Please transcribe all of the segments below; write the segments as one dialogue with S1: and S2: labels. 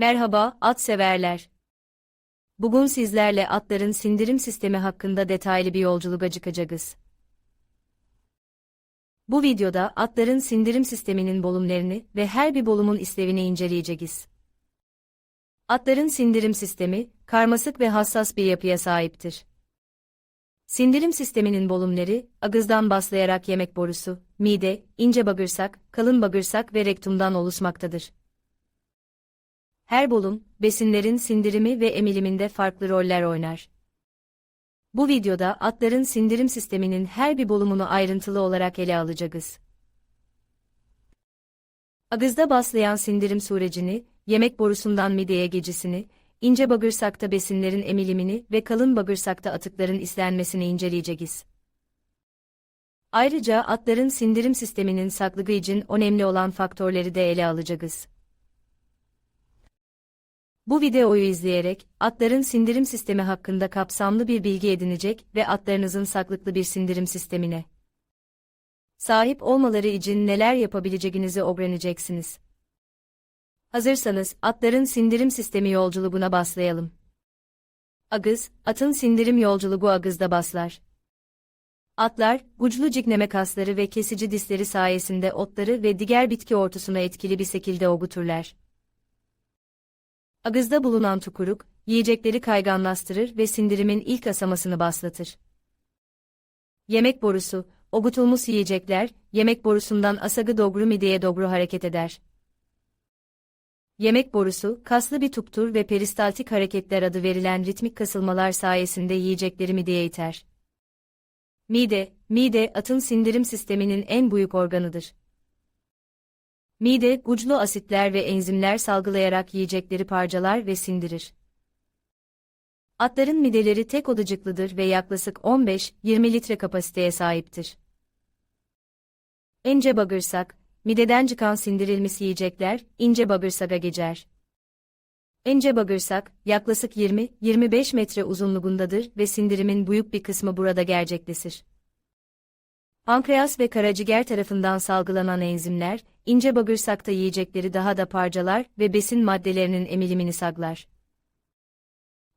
S1: Merhaba, at severler. Bugün sizlerle atların sindirim sistemi hakkında detaylı bir yolculuğa çıkacağız. Bu videoda atların sindirim sisteminin bölümlerini ve her bir bölümün işlevini inceleyeceğiz. Atların sindirim sistemi, karmaşık ve hassas bir yapıya sahiptir. Sindirim sisteminin bölümleri, ağızdan başlayarak yemek borusu, mide, ince bağırsak, kalın bağırsak ve rektumdan oluşmaktadır. Her bölüm, besinlerin sindirimi ve emiliminde farklı roller oynar. Bu videoda atların sindirim sisteminin her bir bölümünü ayrıntılı olarak ele alacağız. Ağızda başlayan sindirim sürecini, yemek borusundan mideye geçişini, ince bağırsakta besinlerin emilimini ve kalın bağırsakta atıkların islenmesini inceleyeceğiz. Ayrıca atların sindirim sisteminin saklığı için önemli olan faktörleri de ele alacağız. Bu videoyu izleyerek, atların sindirim sistemi hakkında kapsamlı bir bilgi edinecek ve atlarınızın sağlıklı bir sindirim sistemine sahip olmaları için neler yapabileceğinizi öğreneceksiniz. Hazırsanız, atların sindirim sistemi yolculuğuna başlayalım. Agız, atın sindirim yolculuğu agızda başlar. Atlar, güçlü cigneme kasları ve kesici dişleri sayesinde otları ve diğer bitki ortusuna etkili bir şekilde oguturlar. Agızda bulunan tukuruk, yiyecekleri kayganlaştırır ve sindirimin ilk aşamasını başlatır. Yemek borusu, ogutulmuş yiyecekler, yemek borusundan asagı doğru mideye doğru hareket eder. Yemek borusu, kaslı bir tuptur ve peristaltik hareketler adı verilen ritmik kasılmalar sayesinde yiyecekleri mideye iter. Mide, mide atın sindirim sisteminin en büyük organıdır. Mide, güçlü asitler ve enzimler salgılayarak yiyecekleri parçalar ve sindirir. Atların mideleri tek odacıklıdır ve yaklaşık 15-20 litre kapasiteye sahiptir. Ince bağırsak, mideden çıkan sindirilmiş yiyecekler, ince bağırsağa geçer. İnce bağırsak, yaklaşık 20-25 metre uzunluğundadır ve sindirimin büyük bir kısmı burada gerçekleşir. Pankreas ve karaciğer tarafından salgılanan enzimler, ince bağırsakta yiyecekleri daha da parçalar ve besin maddelerinin emilimini sağlar.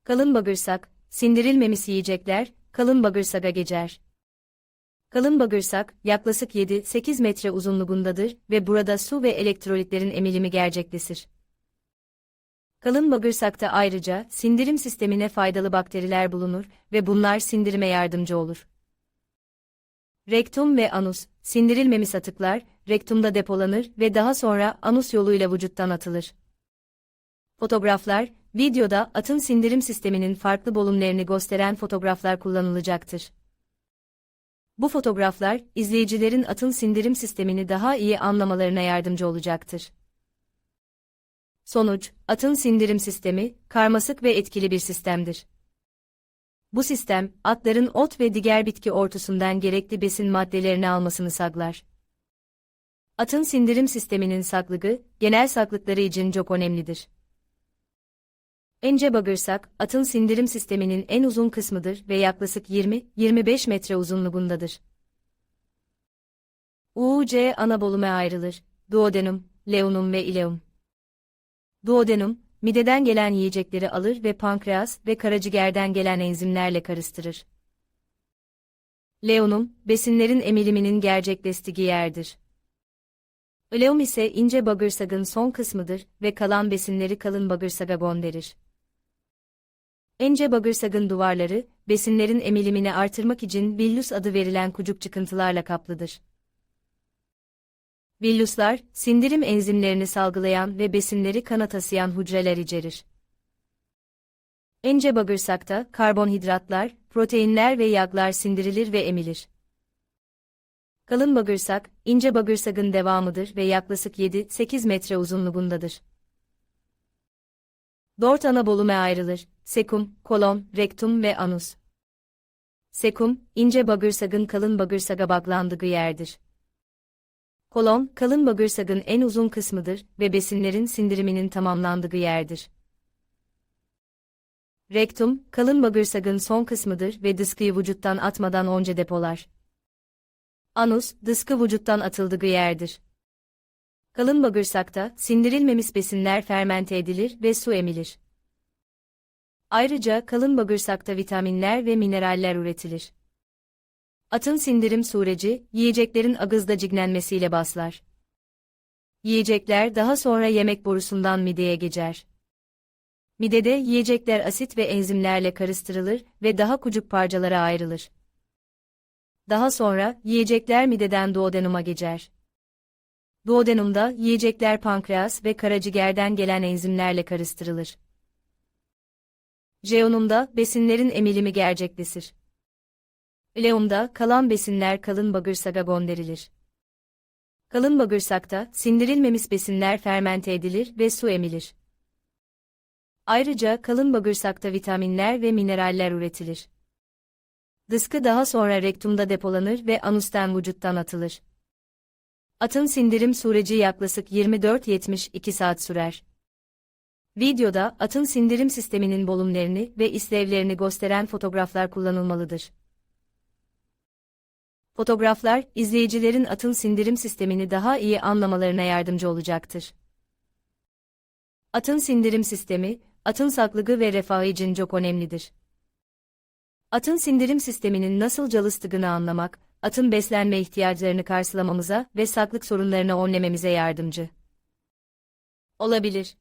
S1: Kalın bağırsak, sindirilmemiş yiyecekler, kalın bağırsağa geçer. Kalın bağırsak, yaklaşık 7-8 metre uzunluğundadır ve burada su ve elektrolitlerin emilimi gerçekleşir. Kalın bağırsakta ayrıca sindirim sistemine faydalı bakteriler bulunur ve bunlar sindirime yardımcı olur. Rektum ve anus, sindirilmemiş atıklar, rektumda depolanır ve daha sonra anus yoluyla vücuttan atılır. Fotoğraflar, videoda atın sindirim sisteminin farklı bölümlerini gösteren fotoğraflar kullanılacaktır. Bu fotoğraflar, izleyicilerin atın sindirim sistemini daha iyi anlamalarına yardımcı olacaktır. Sonuç, atın sindirim sistemi, karmaşık ve etkili bir sistemdir. Bu sistem, atların ot ve diğer bitki ortusundan gerekli besin maddelerini almasını sağlar. Atın sindirim sisteminin saklığı, genel saklıkları için çok önemlidir. Ence bağırsak, atın sindirim sisteminin en uzun kısmıdır ve yaklaşık 20-25 metre uzunluğundadır. UC ana bölüme ayrılır. Duodenum, leunum ve ileum. Duodenum, mideden gelen yiyecekleri alır ve pankreas ve karaciğerden gelen enzimlerle karıştırır. Leonum, besinlerin emiliminin gerçekleştiği yerdir. Ileum ise ince bağırsağın son kısmıdır ve kalan besinleri kalın bağırsağa gönderir. İnce bağırsağın duvarları, besinlerin emilimini artırmak için villus adı verilen kucuk çıkıntılarla kaplıdır. Villuslar, sindirim enzimlerini salgılayan ve besinleri kana taşıyan hücreler içerir. İnce bağırsakta karbonhidratlar, proteinler ve yağlar sindirilir ve emilir. Kalın bağırsak, ince bağırsağın devamıdır ve yaklaşık 7-8 metre uzunluğundadır. Dört ana bölüme ayrılır, sekum, kolon, rektum ve anus. Sekum, ince bağırsağın kalın bağırsağa bağlandığı yerdir. Kolon, kalın bağırsağın en uzun kısmıdır ve besinlerin sindiriminin tamamlandığı yerdir. Rektum, kalın bağırsağın son kısmıdır ve dışkıyı vücuttan atmadan önce depolar. Anus, dışkı vücuttan atıldığı yerdir. Kalın bağırsakta sindirilmemiş besinler fermente edilir ve su emilir. Ayrıca kalın bağırsakta vitaminler ve mineraller üretilir. Atın sindirim süreci, yiyeceklerin ağızda cignenmesiyle başlar. Yiyecekler daha sonra yemek borusundan mideye geçer. Midede yiyecekler asit ve enzimlerle karıştırılır ve daha küçük parçalara ayrılır. Daha sonra yiyecekler mideden duodenuma geçer. Duodenumda yiyecekler pankreas ve karaciğerden gelen enzimlerle karıştırılır. Jeonumda besinlerin emilimi gerçekleşir. Ileumda kalan besinler kalın bağırsağa gönderilir. Kalın bağırsakta sindirilmemiş besinler fermente edilir ve su emilir. Ayrıca kalın bağırsakta vitaminler ve mineraller üretilir. Dıskı daha sonra rektumda depolanır ve anüsten vücuttan atılır. Atın sindirim süreci yaklaşık 24-72 saat sürer. Videoda atın sindirim sisteminin volümlerini ve işlevlerini gösteren fotoğraflar kullanılmalıdır. Fotoğraflar, izleyicilerin atın sindirim sistemini daha iyi anlamalarına yardımcı olacaktır. Atın sindirim sistemi, atın sağlığı ve refahı için çok önemlidir. Atın sindirim sisteminin nasıl çalıştığını anlamak, atın beslenme ihtiyaçlarını karşılamamıza ve sağlık sorunlarını önlememize yardımcı olabilir.